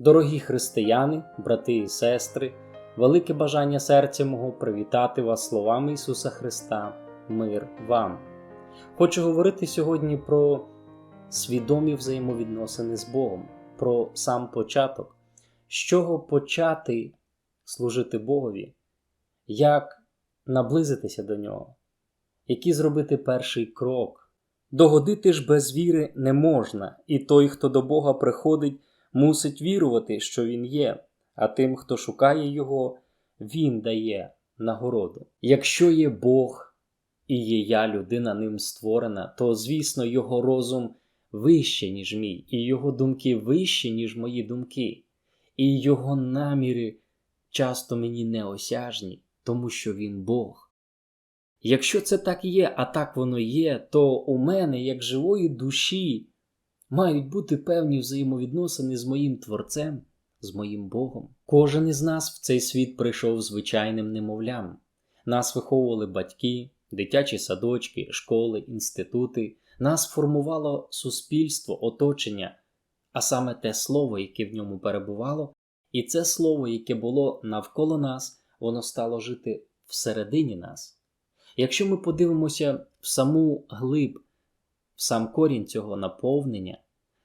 Дорогі християни, брати і сестри, велике бажання серця мого привітати вас словами Ісуса Христа, мир вам. Хочу говорити сьогодні про свідомі взаємовідносини з Богом, про сам початок, з чого почати служити Богові, як наблизитися до Нього, який зробити перший крок. Догодити ж без віри не можна, і той, хто до Бога приходить, мусить вірувати, що Він є, а тим, хто шукає Його, Він дає нагороду. Якщо є Бог і є я, людина ним створена, то, звісно, Його розум вище, ніж мій, і Його думки вищі, ніж мої думки, і Його наміри часто мені неосяжні, тому що Він Бог. Якщо це так є, а так воно є, то у мене, як живої душі, мають бути певні взаємовідносини з моїм Творцем, з моїм Богом. Кожен із нас в цей світ прийшов звичайним немовлям. Нас виховували батьки, дитячі садочки, школи, інститути, нас формувало суспільство, оточення, а саме те слово, яке в ньому перебувало, і це слово, яке було навколо нас, воно стало жити всередині нас. Якщо ми подивимося в саму глиб, сам корінь цього наповнення,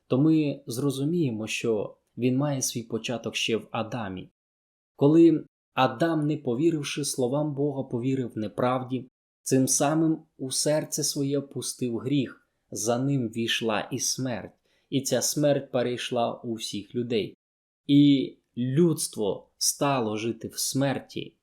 то ми зрозуміємо, що він має свій початок ще в Адамі. Коли Адам, не повіривши словам Бога, повірив неправді, цим самим у серце своє пустив гріх, за ним війшла і смерть, і ця смерть перейшла у всіх людей. І людство стало жити в смерті.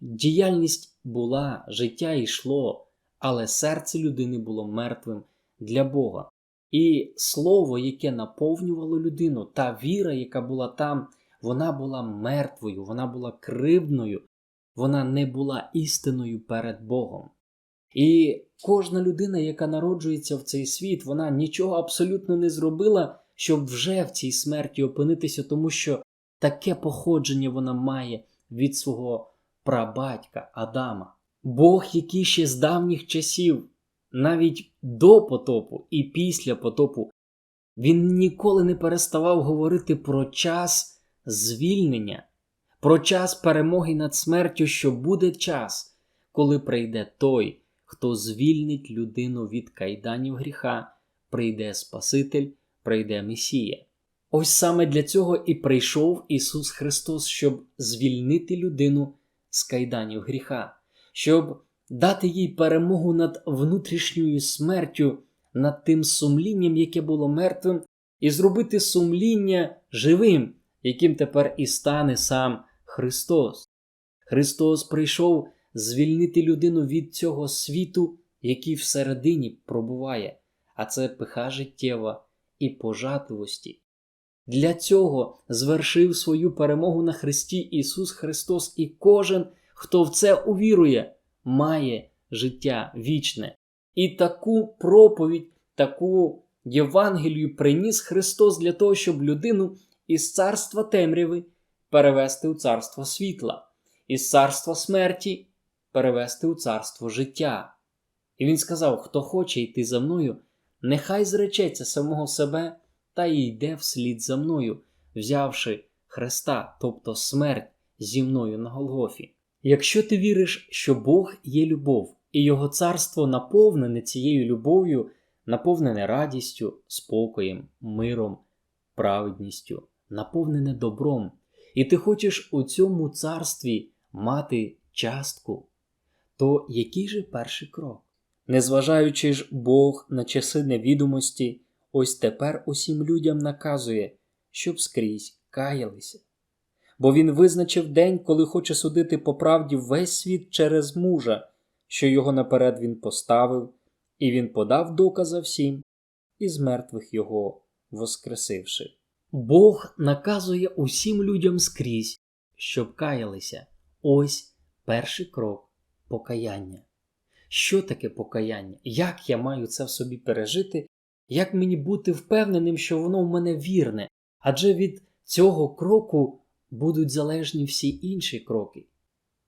Діяльність була, життя йшло, але серце людини було мертвим для Бога. І слово, яке наповнювало людину, та віра, яка була там, вона була мертвою, вона була кривдною, вона не була істиною перед Богом. І кожна людина, яка народжується в цей світ, вона нічого абсолютно не зробила, щоб вже в цій смерті опинитися, тому що таке походження вона має від свого прабатька Адама. Бог, який ще з давніх часів, навіть до потопу і після потопу, він ніколи не переставав говорити про час звільнення, про час перемоги над смертю, що буде час, коли прийде той, хто звільнить людину від кайданів гріха, прийде Спаситель, прийде Месія. Ось саме для цього і прийшов Ісус Христос, щоб звільнити людину з кайданів гріха, щоб дати їй перемогу над внутрішньою смертю, над тим сумлінням, яке було мертвим, і зробити сумління живим, яким тепер і стане сам Христос. Христос прийшов звільнити людину від цього світу, який всередині пробуває, а це пиха життєва і пожатливості. Для цього звершив свою перемогу на Христі Ісус Христос, і кожен, хто в це увірує, має життя вічне. І таку проповідь, таку Євангелію приніс Христос для того, щоб людину із царства темряви перевести у царство світла, із царства смерті перевести у царство життя. І він сказав: хто хоче йти за мною, нехай зречеться самого себе та й йде вслід за мною, взявши Христа, тобто смерть зі мною на Голгофі. Якщо ти віриш, що Бог є любов, і Його царство наповнене цією любов'ю, наповнене радістю, спокоєм, миром, праведністю, наповнене добром, і ти хочеш у цьому царстві мати частку, то який же перший крок? Незважаючи ж Бог на часи невідомості, ось тепер усім людям наказує, щоб скрізь каялися. Бо він визначив день, коли хоче судити по правді весь світ через мужа, що його наперед він поставив, і він подав доказа всім, із мертвих його воскресивши. Бог наказує усім людям скрізь, щоб каялися. Ось перший крок покаяння. Що таке покаяння? Як я маю це в собі пережити? Як мені бути впевненим, що воно в мене вірне? Адже від цього кроку будуть залежні всі інші кроки.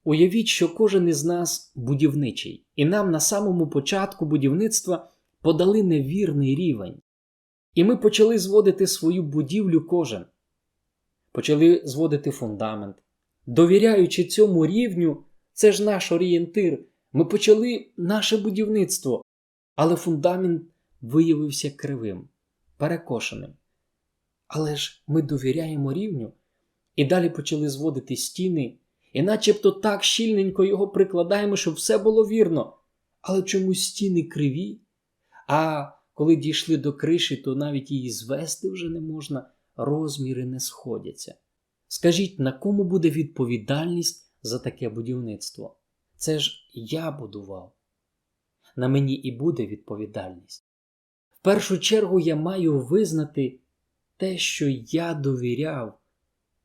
Уявіть, що кожен із нас будівничий, і нам на самому початку будівництва подали невірний рівень. І ми почали зводити свою будівлю кожен. почали зводити фундамент. Довіряючи цьому рівню, це ж наш орієнтир. Ми почали наше будівництво, але фундамент виявився кривим, перекошеним. Але ж ми довіряємо рівню і далі почали зводити стіни, і начебто так щільненько його прикладаємо, щоб все було вірно. Але чомусь стіни криві. А коли дійшли до криші, то навіть її звести вже не можна, розміри не сходяться. Скажіть, на кому буде відповідальність за таке будівництво? Це ж я будував. На мені і буде відповідальність. В першу чергу я маю визнати те, що я довіряв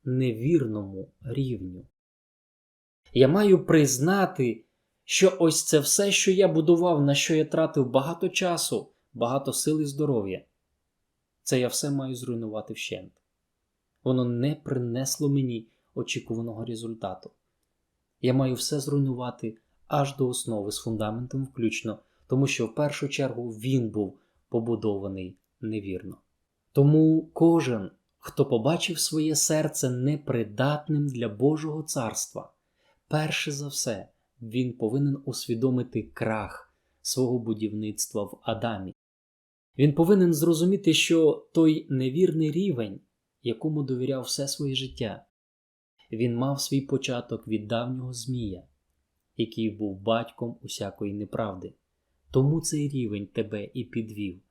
невірному рівню. Я маю признати, що ось це все, що я будував, на що я тратив багато часу, багато сил і здоров'я, це я все маю зруйнувати вщент. Воно не принесло мені очікуваного результату. Я маю все зруйнувати аж до основи з фундаментом включно, тому що в першу чергу він був побудований невірно. Тому кожен, хто побачив своє серце непридатним для Божого царства, перше за все, він повинен усвідомити крах свого будівництва в Адамі. Він повинен зрозуміти, що той невірний рівень, якому довіряв все своє життя, він мав свій початок від давнього Змія, який був батьком усякої неправди. Тому цей рівень тебе і підвів.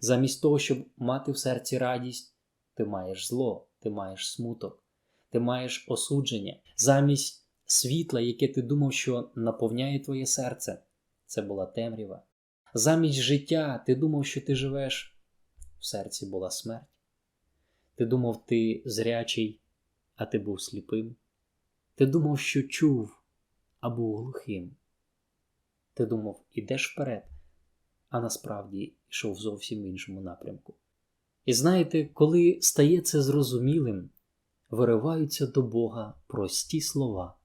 Замість того, щоб мати в серці радість, ти маєш зло, ти маєш смуток, ти маєш осудження. Замість світла, яке ти думав, що наповняє твоє серце, це була темрява. Замість життя ти думав, що ти живеш, в серці була смерть. Ти думав, ти зрячий, а ти був сліпим. Ти думав, що чув, а був глухим. Ти думав, ідеш вперед, а насправді йшов зовсім в іншому напрямку. І знаєте, коли стає це зрозумілим, вириваються до Бога прості слова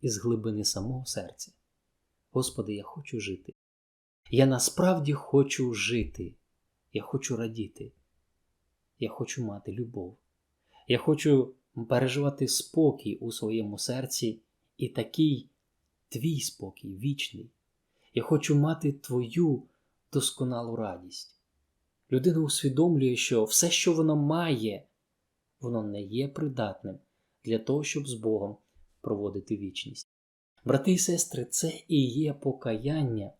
із глибини самого серця. Господи, я хочу жити. Я насправді хочу жити. Я хочу радіти. Я хочу мати любов. Я хочу переживати спокій у своєму серці і такий твій спокій вічний. Я хочу мати твою досконалу радість. Людина усвідомлює, що все, що вона має, воно не є придатним для того, щоб з Богом проводити вічність. Брати і сестри, це і є покаяння,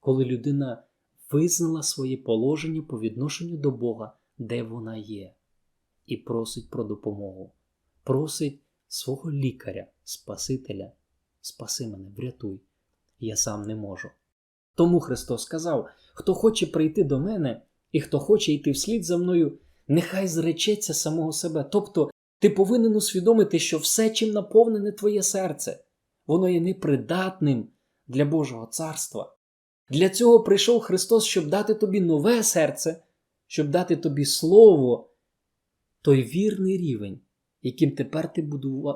коли людина визнала своє положення по відношенню до Бога, де вона є, і просить про допомогу, просить свого лікаря, Спасителя, спаси мене, врятуй, я сам не можу. Тому Христос сказав: хто хоче прийти до мене і хто хоче йти вслід за мною, нехай зречеться самого себе. Тобто ти повинен усвідомити, що все, чим наповнене твоє серце, воно є непридатним для Божого царства. Для цього прийшов Христос, щоб дати тобі нове серце, щоб дати тобі Слово, той вірний рівень, яким тепер ти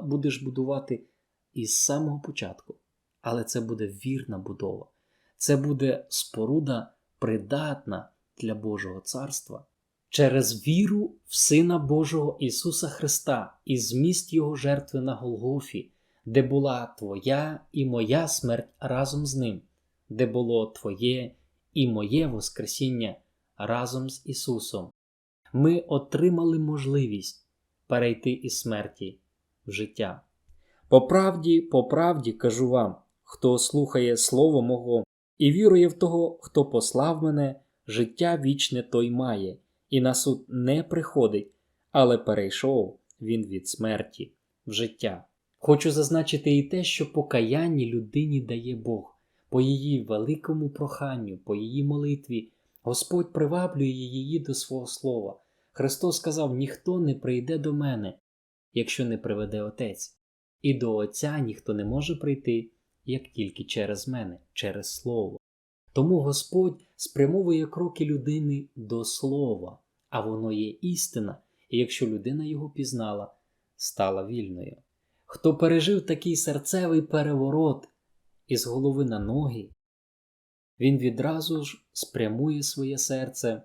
будеш будувати із самого початку. Але це буде вірна будова. Це буде споруда придатна для Божого царства через віру в Сина Божого Ісуса Христа і зміст Його жертви на Голгофі, де була Твоя і моя смерть разом з Ним, де було Твоє і моє Воскресіння разом з Ісусом. Ми отримали можливість перейти із смерті в життя. По правді, по правді кажу вам, хто слухає Слово Мого і вірує в того, хто послав мене, життя вічне той має, і на суд не приходить, але перейшов він від смерті в життя. Хочу зазначити і те, що покаяння людині дає Бог, по її великому проханню, по її молитві, Господь приваблює її до свого слова. Христос сказав: ніхто не прийде до мене, якщо не приведе Отець, і до Отця ніхто не може прийти, як тільки через мене, через Слово. Тому Господь спрямовує кроки людини до Слова, а воно є істина, і якщо людина його пізнала, стала вільною. Хто пережив такий серцевий переворот із голови на ноги, він відразу ж спрямує своє серце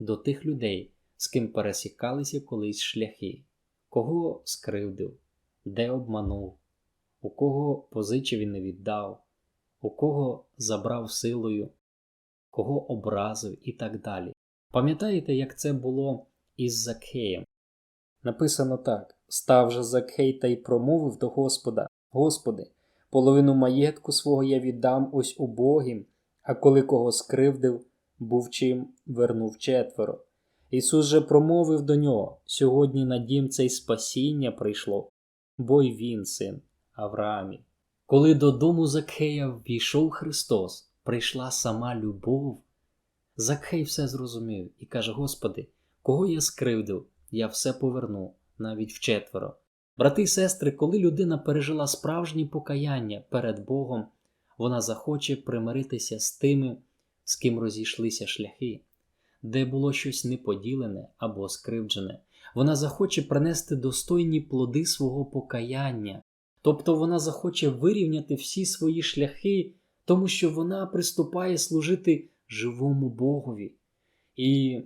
до тих людей, з ким пересікалися колись шляхи, кого скривдив, де обманув, у кого позичив і не віддав, у кого забрав силою, кого образив і так далі. Пам'ятаєте, як це було із Закхеєм? Написано так: став же Закхей та й промовив до Господа: Господи, половину маєтку свого я віддам ось убогим, а коли кого скривдив, був чим вернув четверо. Ісус же промовив до нього: Сьогодні на дім цей спасіння прийшло, бо й він, син Авраамів. Коли додому Закхея ввійшов Христос, прийшла сама любов. Закхей все зрозумів і каже: Господи, кого я скривдив, я все поверну, навіть вчетверо. Брати й сестри, коли людина пережила справжнє покаяння перед Богом, вона захоче примиритися з тими, з ким розійшлися шляхи, де було щось неподілене або скривджене. Вона захоче принести достойні плоди свого покаяння, тобто вона захоче вирівняти всі свої шляхи, тому що вона приступає служити живому Богові. І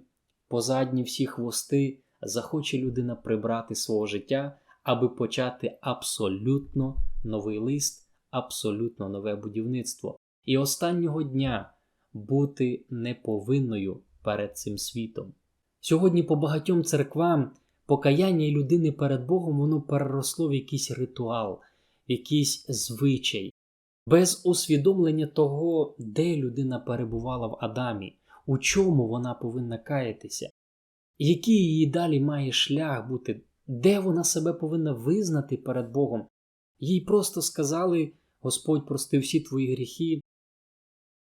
позадні всі хвости захоче людина прибрати свого життя, аби почати абсолютно новий лист, абсолютно нове будівництво. І останнього дня бути неповинною перед цим світом. Сьогодні по багатьом церквам покаяння людини перед Богом воно переросло в якийсь ритуал, в якийсь звичай, без усвідомлення того, де людина перебувала в Адамі, у чому вона повинна каятися, який її далі має шлях бути, де вона себе повинна визнати перед Богом. Їй просто сказали: Господь прости всі твої гріхи,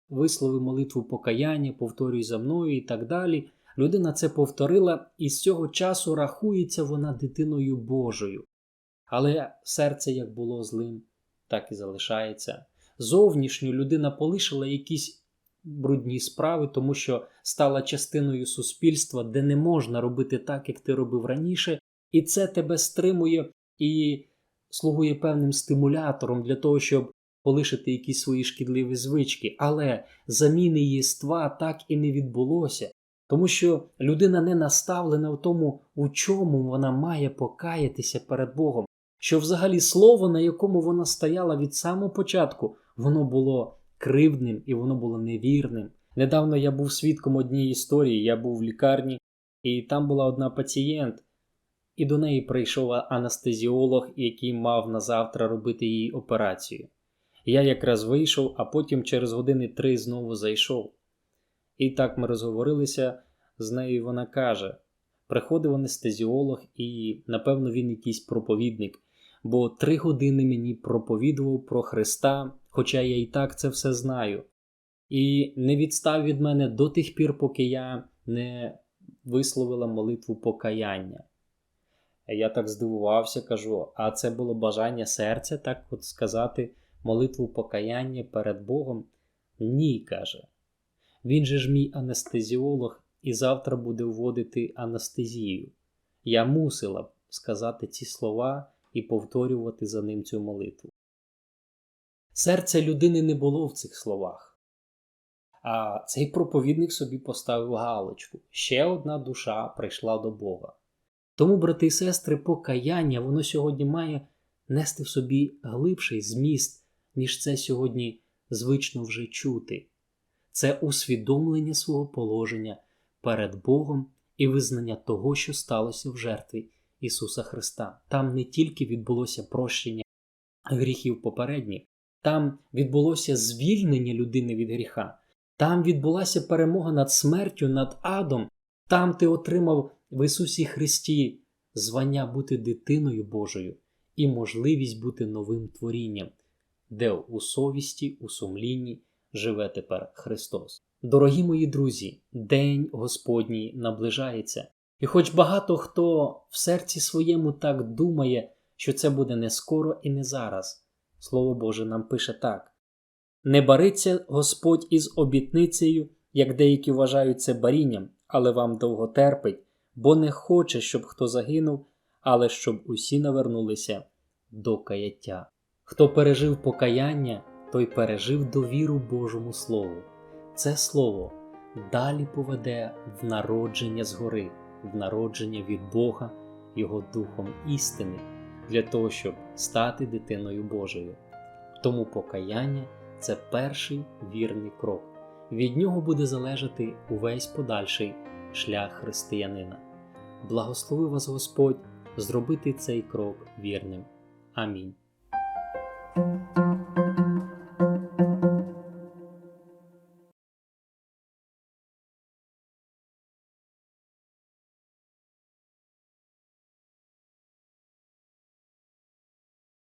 вислови молитву покаяння, повторюй за мною і так далі. Людина це повторила, і з цього часу рахується вона дитиною Божою. Але серце як було злим, так і залишається. Зовнішньо людина полишила якісь брудні справи, тому що стала частиною суспільства, де не можна робити так, як ти робив раніше, і це тебе стримує і слугує певним стимулятором для того, щоб полишити якісь свої шкідливі звички. Але заміни єства так і не відбулося. Тому що людина не наставлена в тому, у чому вона має покаятися перед Богом, що взагалі слово, на якому вона стояла від самого початку, воно було кривдним і воно було невірним. Недавно я був свідком однієї історії, я був в лікарні, і там була одна пацієнт, і до неї прийшов анестезіолог, який мав на завтра робити їй операцію. Я якраз вийшов, а потім через години три знову зайшов. І так ми розговорилися з нею, вона каже: приходив анестезіолог, і, напевно, він якийсь проповідник, бо три години мені проповідував про Христа, хоча я і так це все знаю. І не відстав від мене до тих пір, поки я не висловила молитву покаяння. Я так здивувався, кажу, а це було бажання серця, так от сказати, молитву покаяння перед Богом? Ні, каже. Він же ж мій анестезіолог і завтра буде вводити анестезію. Я мусила б сказати ці слова і повторювати за ним цю молитву. Серця людини не було в цих словах. А цей проповідник собі поставив галочку. Ще одна душа прийшла до Бога. Тому, брати і сестри, покаяння воно сьогодні має нести в собі глибший зміст, ніж це сьогодні звично вже чути. Це усвідомлення свого положення перед Богом і визнання того, що сталося в жертві Ісуса Христа. Там не тільки відбулося прощення гріхів попередніх, там відбулося звільнення людини від гріха, там відбулася перемога над смертю, над адом, там ти отримав в Ісусі Христі звання бути дитиною Божою і можливість бути новим творінням, де у совісті, у сумлінні живе тепер Христос. Дорогі мої друзі, День Господній наближається, і хоч багато хто в серці своєму так думає, що це буде не скоро і не зараз, Слово Боже нам пише так: не бариться Господь із обітницею, як деякі вважають це барінням, але вам довго терпить, бо не хоче, щоб хто загинув, але щоб усі навернулися до каяття. Хто пережив покаяння, той пережив довіру Божому Слову. Це слово далі поведе в народження згори, в народження від Бога Його Духом істини для того, щоб стати дитиною Божою. Тому покаяння це перший вірний крок. Від нього буде залежати увесь подальший шлях християнина. Благослови вас Господь зробити цей крок вірним. Амінь.